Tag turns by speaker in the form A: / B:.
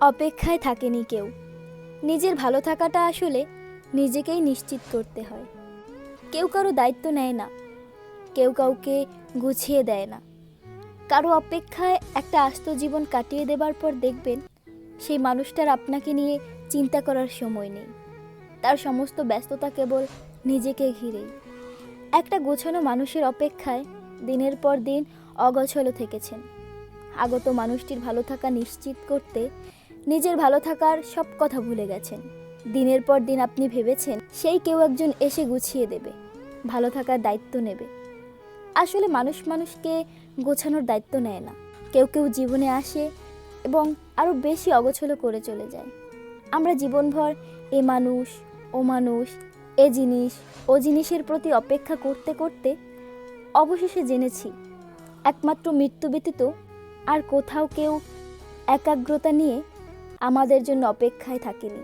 A: অপেক্ষায় থাকেনি কেউ। নিজের ভালো থাকাটা আসলে নিজেকেই নিশ্চিত করতে হয়। কেউ কারও দায়িত্ব নেয় না। কেউ কাউকে গুছিয়ে দেয় না। কারও অপেক্ষায় একটা আস্ত জীবন কাটিয়ে দেবার পর দেখবেন সেই মানুষটার আপনাকে নিয়ে চিন্তা করার সময় নেই। তার সমস্ত ব্যস্ততা কেবল নিজেকে ঘিরেই। একটা গোছানো মানুষের অপেক্ষায় দিনের পর দিন অগছল থেকেছেন। আগত মানুষটির ভালো থাকা নিশ্চিত করতে নিজের ভালো থাকার সব কথা ভুলে গেছেন। দিনের পর দিন আপনি ভেবেছেন সেই কেউ একজন এসে গুছিয়ে দেবে, ভালো থাকার দায়িত্ব নেবে। আসলে মানুষ মানুষকে গোছানোর দায়িত্ব নেয় না। কেউ কেউ জীবনে আসে এবং আরও বেশি অগোছলো করে চলে যায়। আমরা জীবনভর এ মানুষ, ও মানুষ, এ জিনিস, ও জিনিসের প্রতি অপেক্ষা করতে করতে অবশেষে জেনেছি, একমাত্র মৃত্যু ব্যতীত আর কোথাও কেউ একাগ্রতা নিয়ে আমাদের জন্য অপেক্ষায় থাকেনি।